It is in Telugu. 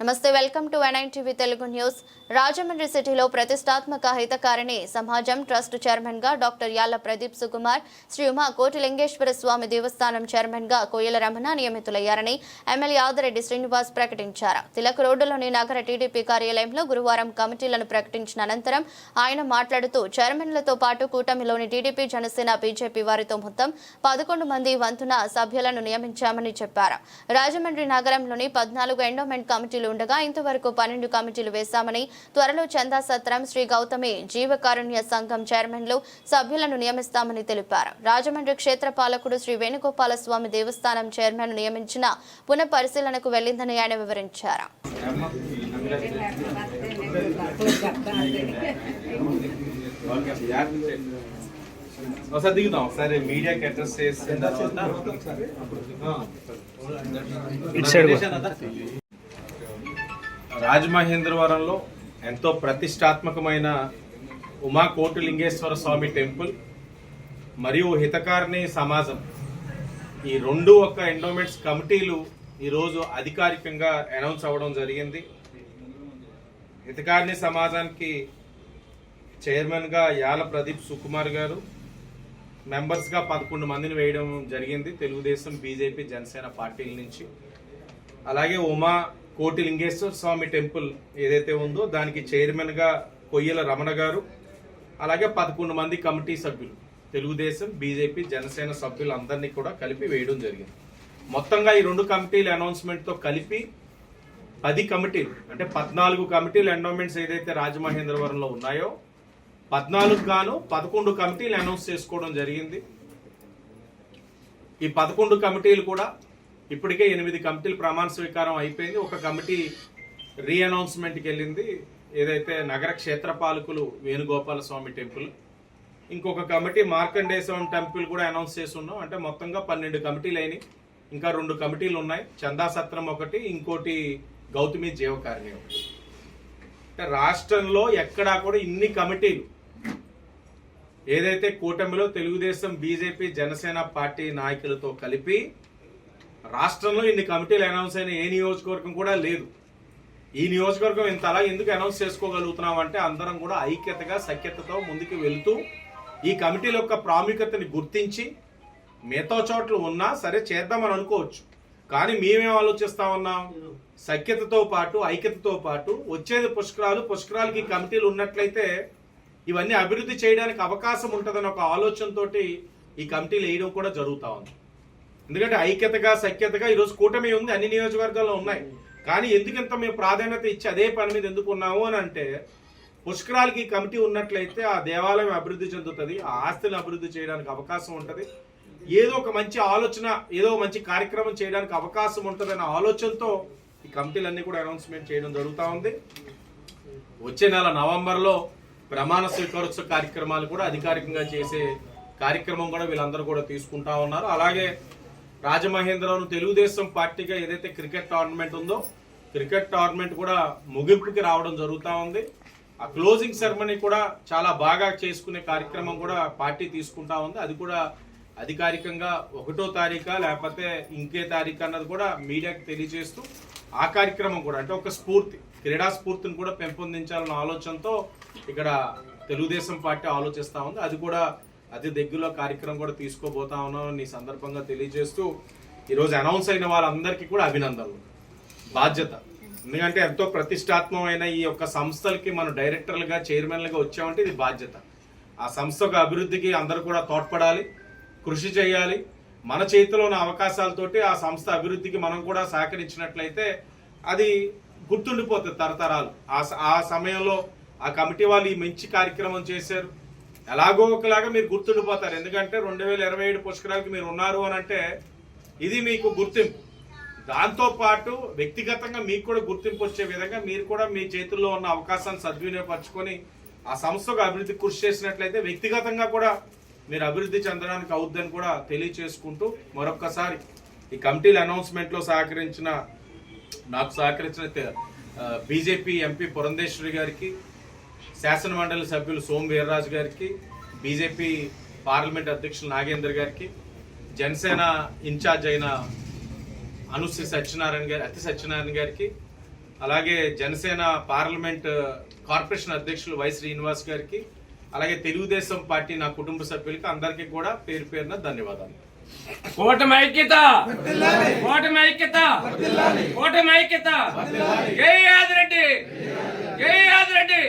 నమస్తే వెల్కమ్ టు ఎన్ఐన్ టీవీ తెలుగు న్యూస్. రాజమండ్రి సిటీలో ప్రతిష్టాత్మక హితకారిణి సమాజం ట్రస్ట్ చైర్మన్గా డాక్టర్ యాల ప్రదీప్ సుకుమార్ శ్రీ ఉమా కోటిలింగేశ్వర స్వామి దేవస్థానం చైర్మన్గా కోయల రమణ నియమితులయ్యారని ఎమ్మెల్యే ఆదిరెడ్డి శ్రీనివాస్ ప్రకటించారు. తిలక్ రోడ్డులోని నగర టీడీపీ కార్యాలయంలో గురువారం కమిటీలను ప్రకటించిన అనంతరం ఆయన మాట్లాడుతూ చైర్మన్లతో పాటు కూటమిలోని టీడీపీ జనసేన బీజేపీ వారితో మొత్తం పదకొండు మంది వంతున సభ్యులను నియమించామని చెప్పారు. రాజమండ్రి నగరంలోని పద్నాలుగు ఎండోమెంట్ కమిటీలు ఉండగా ఇంతవరకు పన్నెండు కమిటీలు వేశామని త్వరలో చందా సత్రం శ్రీ గౌతమి జీవకారుణ్య సంఘం చైర్మన్లు సభ్యులను నియమిస్తామని తెలిపారు. రాజమండ్రి క్షేత్ర పాలకుడు శ్రీ వేణుగోపాల స్వామి దేవస్థానం చైర్మన్ నియమించిన పునః పరిశీలనకు వెళ్ళిందని ఆయన వివరించారు. ఒకసారి దిగుదాం. ఒకసారి మీడియాకి అడ్రస్ చేసిన తర్వాత రాజమహేంద్రవరంలో ఎంతో ప్రతిష్టాత్మకమైన ఉమా కోటిలింగేశ్వర స్వామి టెంపుల్ మరియు హితకారిణి సమాజం. ఈ రెండు ఒక ఎండోమెంట్స్ కమిటీలు ఈరోజు అధికారికంగా అనౌన్స్ అవ్వడం జరిగింది. హితకారిణి సమాజానికి చైర్మన్గా యాల ప్రదీప్ సుకుమార్ గారు మెంబర్స్గా పదకొండు మందిని వేయడం జరిగింది. తెలుగుదేశం బీజేపీ జనసేన పార్టీల నుంచి. అలాగే ఉమా కోటి లింగేశ్వర స్వామి టెంపుల్ ఏదైతే ఉందో దానికి చైర్మన్గా కొయ్యల రమణ గారు అలాగే పదకొండు మంది కమిటీ సభ్యులు. తెలుగుదేశం బీజేపీ జనసేన సభ్యులు అందరినీ కూడా కలిపి వేయడం జరిగింది. మొత్తంగా ఈ రెండు కమిటీల అనౌన్స్మెంట్తో కలిపి పది కమిటీలు అంటే పద్నాలుగు కమిటీల ఎండోమెంట్స్ ఏదైతే రాజమహేంద్రవరంలో ఉన్నాయో పద్నాలుగు గాను పదకొండు కమిటీలు అనౌన్స్ చేసుకోవడం జరిగింది. ఈ పదకొండు కమిటీలు కూడా ఇప్పటికే ఎనిమిది కమిటీలు ప్రమాణ స్వీకారం అయిపోయింది. ఒక కమిటీ రీఅనౌన్స్మెంట్కి వెళ్ళింది. ఏదైతే నగర క్షేత్ర పాలకులు వేణుగోపాల స్వామి టెంపుల్ ఇంకొక కమిటీ మార్కండేశ్వరం టెంపుల్ కూడా అనౌన్స్ చేసి ఉన్నాం. అంటే మొత్తంగా పన్నెండు కమిటీలు అయినాయి. ఇంకా రెండు కమిటీలు ఉన్నాయి. చందా సత్రం ఒకటి ఇంకోటి గౌతమి జీవకారిణి ఒకటి. అంటే రాష్ట్రంలో ఎక్కడా కూడా ఇన్ని కమిటీలు. ఏదైతే కూటమిలో తెలుగుదేశం బీజేపీ జనసేన పార్టీ నాయకులతో కలిపి రాష్ట్రంలో ఇన్ని కమిటీలు అనౌన్స్ అయిన ఏ నియోజకవర్గం కూడా లేదు. ఈ నియోజకవర్గం ఇంత అలా ఎందుకు అనౌన్స్ చేసుకోగలుగుతున్నాం అంటే అందరం కూడా ఐక్యతగా సఖ్యతతో ముందుకు వెళుతూ ఈ కమిటీల యొక్క ప్రాముఖ్యతని గుర్తించి మిగతా చోట్ల ఉన్నా సరే చేద్దామని అనుకోవచ్చు. కానీ మేమేం ఆలోచిస్తా ఉన్నాం? సఖ్యతతో పాటు ఐక్యతతో పాటు వచ్చేది పుష్కరాలు పుష్కరాలకి ఈ కమిటీలు ఉన్నట్లయితే ఇవన్నీ అభివృద్ధి చేయడానికి అవకాశం ఉంటుందని ఒక ఆలోచనతోటి ఈ కమిటీలు వేయడం కూడా జరుగుతా ఉంది. ఎందుకంటే ఐక్యతగా సఖ్యతగా ఈరోజు కూటమి ఉంది అన్ని నియోజకవర్గాల్లో ఉన్నాయి. కానీ ఎందుకంత మేము ప్రాధాన్యత ఇచ్చి అదే పని మీద ఎందుకు ఉన్నాము అని అంటే పుష్కరాలకి కమిటీ ఉన్నట్లయితే ఆ దేవాలయం అభివృద్ధి చెందుతుంది ఆ ఆస్తులు అభివృద్ధి చేయడానికి అవకాశం ఉంటుంది. ఏదో ఒక మంచి ఆలోచన ఏదో మంచి కార్యక్రమం చేయడానికి అవకాశం ఉంటుంది ఆలోచనతో ఈ కమిటీలన్నీ కూడా అనౌన్స్మెంట్ చేయడం జరుగుతూ ఉంది. వచ్చే నెల నవంబర్లో ప్రమాణ స్వీకారోత్సవ కార్యక్రమాలు కూడా అధికారికంగా చేసే కార్యక్రమం కూడా వీళ్ళందరూ కూడా తీసుకుంటా ఉన్నారు. అలాగే రాజమహేంద్రవరం తెలుగుదేశం పార్టీగా ఏదైతే క్రికెట్ టోర్నమెంట్ ఉందో క్రికెట్ టోర్నమెంట్ కూడా ముగింపుకి రావడం జరుగుతూ ఉంది. ఆ క్లోజింగ్ సెరమనీ కూడా చాలా బాగా చేసుకునే కార్యక్రమం కూడా పార్టీ తీసుకుంటా ఉంది. అది కూడా అధికారికంగా ఒకటో తారీఖా లేకపోతే ఇంకే తారీఖు అన్నది కూడా మీడియాకి తెలియజేస్తూ ఆ కార్యక్రమం కూడా అంటే ఒక స్ఫూర్తి క్రీడా స్ఫూర్తిని కూడా పెంపొందించాలన్న ఆలోచనతో ఇక్కడ తెలుగుదేశం పార్టీ ఆలోచిస్తూ ఉంది. అది కూడా అతి దగ్గరలో కార్యక్రమం కూడా తీసుకోబోతా ఉన్నామని నీ సందర్భంగా తెలియజేస్తూ ఈరోజు అనౌన్స్ అయిన వాళ్ళందరికీ కూడా అభినందనలు. బాధ్యత. ఎందుకంటే ఎంతో ప్రతిష్టాత్మకమైన ఈ యొక్క సంస్థలకి మనం డైరెక్టర్లుగా చైర్మన్లుగా వచ్చామంటే ఇది బాధ్యత. ఆ సంస్థ యొక్క అభివృద్ధికి అందరూ కూడా తోడ్పడాలి కృషి చేయాలి. మన చేతిలో ఉన్న అవకాశాలతోటి ఆ సంస్థ అభివృద్ధికి మనం కూడా సహకరించినట్లయితే అది గుర్తుండిపోతుంది తరతరాలు. ఆ స- ఆ సమయంలో ఆ కమిటీ వాళ్ళు ఈ మంచి కార్యక్రమం చేశారు. ఎలాగో ఒకలాగా మీరు గుర్తుండిపోతారు. ఎందుకంటే రెండు వేల ఇరవై ఏడు పుష్కరాలకి మీరు ఉన్నారు అని అంటే ఇది మీకు గుర్తింపు. దాంతోపాటు వ్యక్తిగతంగా మీకు కూడా గుర్తింపు వచ్చే విధంగా మీరు కూడా మీ చేతుల్లో ఉన్న అవకాశాన్ని సద్వినియోగపరచుకొని ఆ సంస్థకు అభివృద్ధి కృషి చేసినట్లయితే వ్యక్తిగతంగా కూడా మీరు అభివృద్ధి చెందడానికి అవుద్దని కూడా తెలియచేసుకుంటూ మరొక్కసారి ఈ కమిటీల అనౌన్స్మెంట్లో సహకరించిన నాకు సహకరించిన బీజేపీ ఎంపీ పురంధేశ్వరి గారికి శాసన మండలి సభ్యులు సోమ్ వీర్రాజు గారికి బీజేపీ పార్లమెంట్ అధ్యక్షులు నాగేందర్ గారికి జనసేన ఇన్ఛార్జ్ అయిన అనుశ్రీ సత్యనారాయణ గారి అతి సత్యనారాయణ గారికి అలాగే జనసేన పార్లమెంట్ కార్పొరేషన్ అధ్యక్షులు వై శ్రీనివాస్ గారికి అలాగే తెలుగుదేశం పార్టీ నా కుటుంబ సభ్యులకి అందరికీ కూడా పేరు పేరున ధన్యవాదాలు. కూటమి ఐక్యత! కూటమి ఐక్యత! కూటమి ఐక్యత! జై యాదిరెడ్డి జై యాదిరెడ్డి